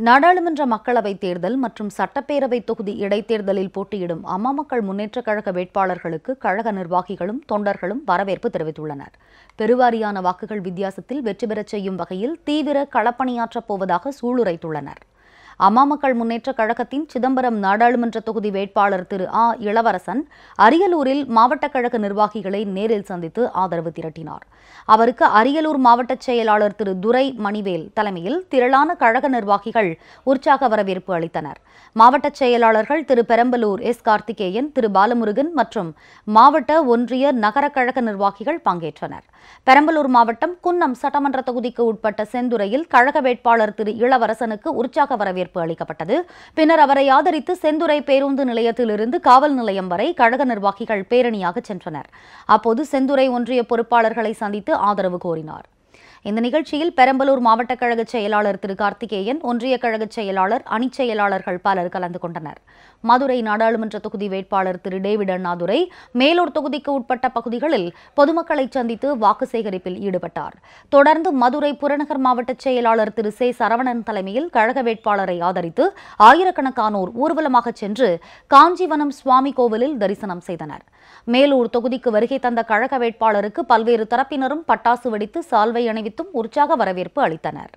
நாடாளுமன்ற மக்களவைத் தேர்தல் மற்றும் சட்டப்பேரவை தொகுதி இடைத்தேர்தலில் போட்டியிடும் அம்மா மக்கள் முன்னேற்றக் கழக வேட்பாளர்களுக்கு கழக நிர்வாகிகளும் தொண்டர்களும் வரவேற்பு தெரிவித்துள்ளனர். பெருவாரியான வாக்குகள் வித்தியாசத்தில் வெற்றி பெறச் செய்யும் வகையில் தீவிர களப்பணியாற்றப் போவதாக சூளுரைத்துள்ளனர். அம்மா மக்கள் கழகத்தின் சிதம்பரம் நாடாளுமன்ற தொகுதி வேட்பாளர் திரு ஆ. இளவரசன் அரியலூரில் மாவட்ட கழக நிர்வாகிகளை நேரில் சந்தித்து ஆதரவு திரட்டினார். அவருக்கு அரியலூர் மாவட்ட செயலாளர் திரு துரை மணிவேல் தலைமையில் திரளான கழக நிர்வாகிகள் உற்சாக வரவேற்பு அளித்தனர். மாவட்ட செயலாளர்கள் திரு பெரம்பலூர் எஸ். கார்த்திகேயன் திரு பாலமுருகன் மற்றும் மாவட்ட ஒன்றிய நகர கழக நிர்வாகிகள் பங்கேற்றனர். பெரம்பலூர் மாவட்டம் குன்னம் சட்டமன்ற தொகுதிக்கு உட்பட்ட செந்துறையில் கழக வேட்பாளர் திரு இளவரசனுக்கு உற்சாக வரவேற்பு அளிக்கப்பட்டது. பின்னர் அவரை ஆதரித்து செந்துறை பேருந்து நிலையத்திலிருந்து காவல் நிலையம் வரை கழக நிர்வாகிகள் பேரணியாக சென்றனர். அப்போது செந்துறை ஒன்றிய பொறுப்பாளர்களை சந்தித்து ஆதரவு கோரினார். இந்த நிகழ்ச்சியில் பெரம்பலூர் மாவட்ட கழக செயலாளர் திரு கார்த்திகேயன் ஒன்றிய கழக செயலாளர் அணிச் செயலாளர்கள் பலர் கலந்து கொண்டனர். மதுரை நாடாளுமன்ற தொகுதி வேட்பாளர் திரு டேவிட் அண்ணாதுரை மேலூர் தொகுதிக்கு உட்பட்ட பகுதிகளில் பொதுமக்களை சந்தித்து வாக்கு சேகரிப்பில் ஈடுபட்டார். தொடர்ந்து மதுரை புறநகர் மாவட்ட செயலாளர் திரு சே. சரவணன் தலைமையில் கழக வேட்பாளரை ஆதரித்து ஆயிரக்கணக்கானோர் ஊர்வலமாக சென்று காஞ்சிவனம் சுவாமி கோவிலில் தரிசனம் செய்தனர். மேலூர் தொகுதிக்கு வருகை தந்த கழக வேட்பாளருக்கு பல்வேறு தரப்பினரும் பட்டாசு வெடித்து சால்வை அணிவித்தும் உற்சாக வரவேற்பு அளித்தனர்.